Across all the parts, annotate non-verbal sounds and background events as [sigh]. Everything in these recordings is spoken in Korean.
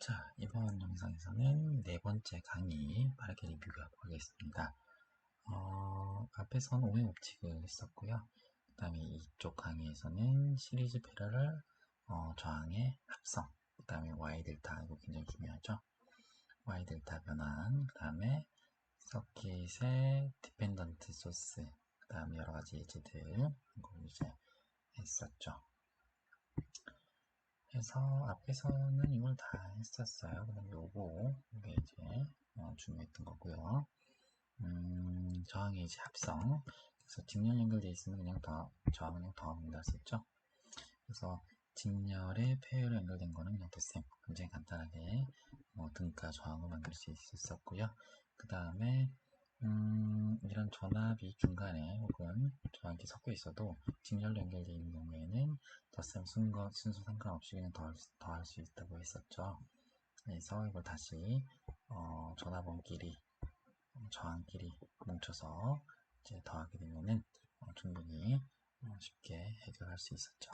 자, 이번 영상에서는 네 번째 강의 빠르게 리뷰하고 하겠습니다. 어, 앞에서는 오행 법칙을 했었고요. 그 다음에 이쪽 강의에서는 시리즈 패러럴 어, 저항의 합성, 그 다음에 y 델타 이거 굉장히 중요하죠. y 델타 변환, 그 다음에 서킷의 디펜던트 소스, 그 다음에 여러 가지 예제들 이거 이제 했었죠. 그래서 앞에서는 이걸 다 했었어요. 그 다음 요거 이게 이제 어, 중요했던 거고요. 음, 저항의 이제 합성. 그래서 직렬 연결되어 있으면 그냥 더 저항 그냥 더합니다. 썼죠. 그래서 직렬에 폐열로 연결된 거는 그냥 덧셈. 굉장히 간단하게 뭐 등가 저항을 만들 수 있었고요. 그 다음에 음, 이런 전압이 중간에 혹은 저항이 섞여 있어도 직렬로 연결되어 있는 경우에는 덧셈 순거, 순서 상관없이 그냥 더할, 더할 수 있다고 했었죠. 그래서 이걸 다시 어, 전압원끼리 저항끼리 뭉쳐서 이제 더하게 되면은 어, 충분히 어, 쉽게 해결할 수 있었죠.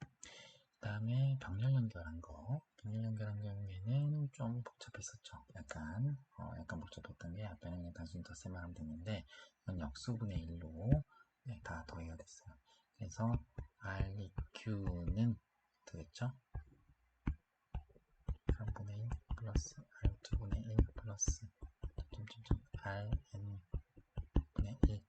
그 다음에 병렬 연결한 거 병렬 연결한 경우에는 좀 복잡했었죠. 약간 어, 약간 복잡했던 게 앞에는 그냥 단순히 덧셈을 하면 됐는데 이건 역수분의 1로 네, 다 더해야 됐어요. 그래서 REQ는 되겠죠? 3분의 1 플러스 R2분의 1 플러스 점점점 RN분의 1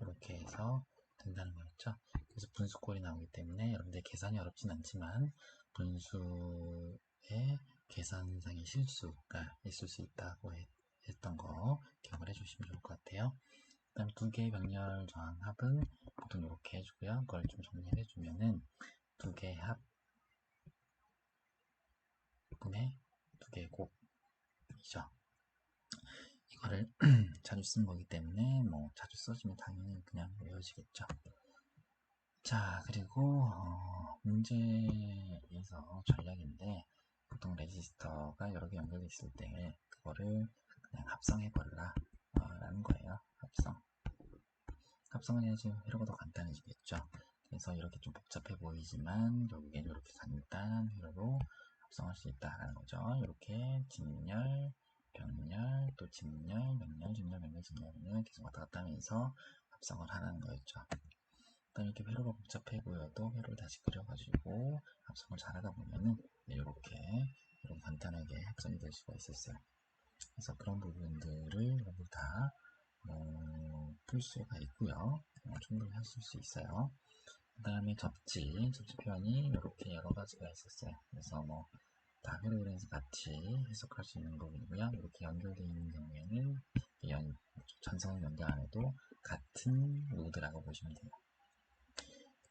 이렇게 해서 된다는 거였죠. 그래서 분수꼴이 나오기 때문에 여러분들 계산이 어렵진 않지만 분수의 계산상의 실수가 있을 수 있다고 했, 던거 기억을 해주시면 좋을 것 같아요. 그 다음 두 개의 병렬 저항 합은 보통 이렇게 해주고요. 그걸 좀 정리해 주면은 두 개의 합 분의 두 개의 곱이죠. 이거를 [clears throat] 자주 쓴 거기 때문에 뭐 자주 써지면 당연히 그냥 외워지겠죠. 자 그리고 어, 문제에서 전략인데 보통 레지스터가 여러 개 연결되어 있을 때 그거를 그냥 합성해 버려라 어, 라는 거예요. 합성. 합성을 해야지 회로가 더 간단해지겠죠. 그래서 이렇게 좀 복잡해 보이지만 결국엔 이렇게 간단한 회로로 합성할 수 있다라는 거죠. 이렇게 직렬, 병렬, 또 직렬, 병렬, 직렬, 병렬, 직렬을 계속 왔다 갔다 하면서 합성을 하라는 거였죠. 일단 이렇게 회로가 복잡해 보여도 회로를 다시 그려가지고 합성을 잘하다 보면은 이렇게 이렇게 간단하게 합성이 될 수가 있었어요. 그래서 그런 부분들을 여러분 다 어, 풀 수가 있고요. 어, 충분히 하실 수 있어요. 그 다음에 접지, 접지 표현이 이렇게 여러 가지가 있었어요. 그래서 뭐, 다 회로그램에서 같이 해석할 수 있는 부분이고요. 이렇게 연결되어 있는 경우에는 연, 전선을 연결 안 해도 같은 노드라고 보시면 돼요.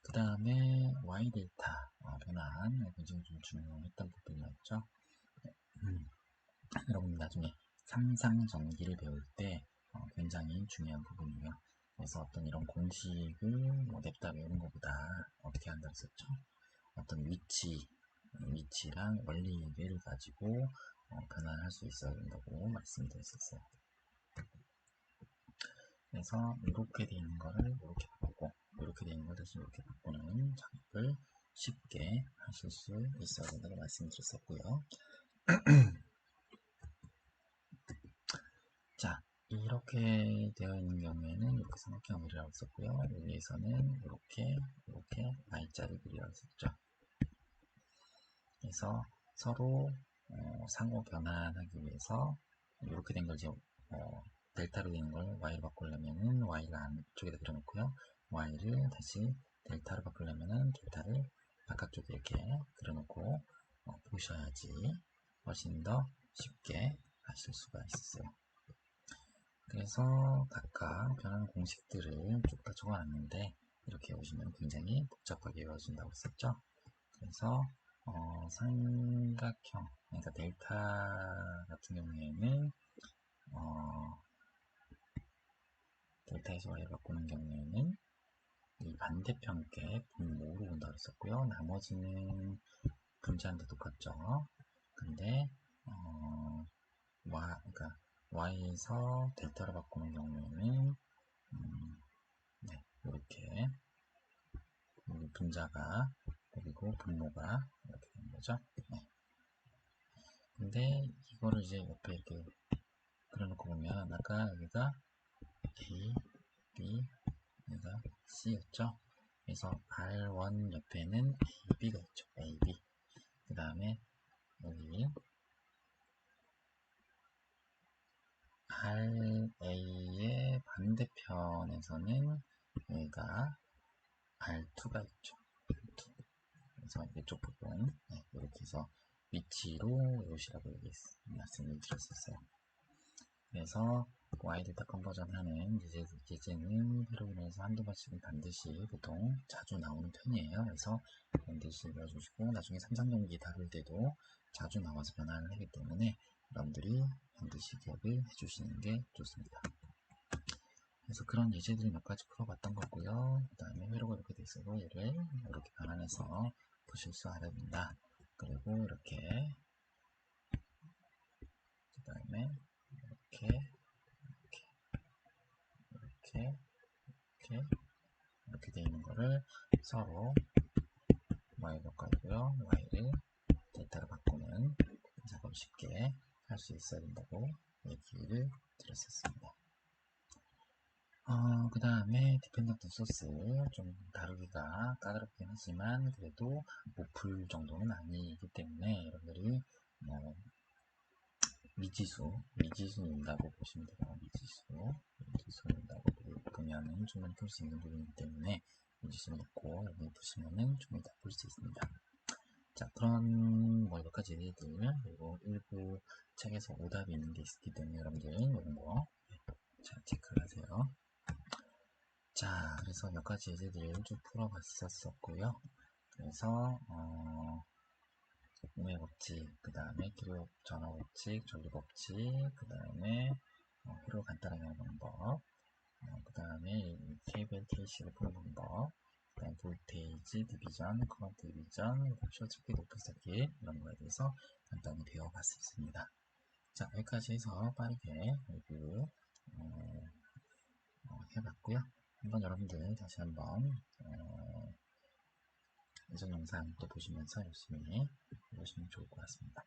그 다음에 y 델타 어, 변환 굉장히 좀 중요했던 부분이었죠. 음, 여러분 나중에 상상 전기를 배울 때 어, 굉장히 중요한 부분이에요. 그래서 어떤 이런 공식을 뭐 냅다 외우는 것보다 어떻게 한다 했었죠? 어떤 위치, 위치랑 원리를 가지고 어, 변환할 수 있어야 된다고 말씀드렸었어요. 그래서 이렇게 되어 있는 거를 이렇게 바꾸고 이렇게 되어 있는 걸 다시 이렇게 바꾸는 작업을 쉽게 하실 수 있어야 된다고 말씀드렸었고요. [clears throat] 자, 이렇게 되어 있는 경우에는 이렇게 삼각형 그리라고 썼고요. 여기에서는 이렇게 이렇게 Y자를 그리라고 썼죠. 그래서 서로 어, 상호 변환하기 위해서 이렇게 된 걸 이제 어, 델타로 되는 걸 Y로 바꾸려면은 Y를 안쪽에다 그려놓고요. Y를 다시 델타로 바꾸려면은 델타를 바깥쪽에 이렇게 그려놓고 어, 보셔야지 훨씬 더 쉽게 하실 수가 있어요. 그래서 각각 변하는 공식들을 쭉 다 적어놨는데 이렇게 보시면 굉장히 복잡하게 외워진다고 했었죠. 그래서 어, 삼각형, 그러니까 델타 같은 경우에는 어, 델타에서 y를 바꾸는 경우에는 이 반대편께 분모로 본다고 했었고요. 나머지는 분자한테 똑같죠. 근데 어, 와, 그러니까 y에서 델타로 바꾸는 경우에는 음, 네, 이렇게 분자가 그리고 분모가 이렇게 되는 거죠. 네. 근데 이거를 이제 옆에 이렇게 그려놓고 보면 아까 여기가 A, B, 여기가 C였죠. 그래서 R1 옆에는 AB가 있죠. AB. 그 다음에 여기 RA의 반대편에서는 여기가 R2가 있죠. R2. 그래서 이쪽 부분 네, 이렇게 해서 위치로 이것이라고 말씀을 드렸었어요. 그래서 와이드타 컨버전 하는 예제, 예제는 프로그램에서 한두 번씩은 반드시 보통 자주 나오는 편이에요. 그래서 반드시 읽어주시고 나중에 삼성전기 다룰 때도 자주 나와서 변화를 하기 때문에 여러분들이 반드시 기억을 해주시는 게 좋습니다. 그래서 그런 예제들을 몇 가지 풀어봤던 거고요. 그 다음에 회로가 이렇게 돼 있어도 얘를 이렇게 변환해서 보실 수 알아야 된다. 그리고 이렇게 그 다음에 이렇게 이렇게 이렇게 이렇게 되어 있는 거를 서로 y 바꿔고요 y를 데이터로 바꾸는 작업 쉽게 할 수 있어야 된다고 얘기를 드렸었습니다. 어, 그 다음에 디펜던트 소스 좀 다루기가 까다롭긴 하지만 그래도 못 풀 정도는 아니기 때문에 여러분들이 뭐 미지수, 미지수 논다고 보시면 돼요. 미지수, 미지수 논다고 보면은 충분히 풀 수 있는 부분이기 때문에 미지수 놓고 여기 보시면은 충분히 다 풀 수 있습니다. 자, 그런 뭐 여러 가지 예들 그리고 일부 책에서 오답이 있는 게 있기 때문에 여러분들 이런 거 자, 체크를 하세요. 자, 그래서 몇 가지 예제들 쭉 풀어봤었고요. 그래서 어, 우회 법칙, 그 다음에 기록 전화 법칙, 전류 법칙, 그 다음에 어, 회로 간단하게 하는 방법, 어, 그 다음에 케이블 케이시를 푸는 방법, 볼테이지 디비전, 커런트 디비전, 쇼츠키, 높이쌓기 이런 거에 대해서 간단히 배워봤습니다. 자, 여기까지 해서 빠르게 리뷰 어, 어, 해봤고요. 한번 여러분들 다시 한번 어, 예전 영상 또 보시면서 열심히 보시면 좋을 것 같습니다.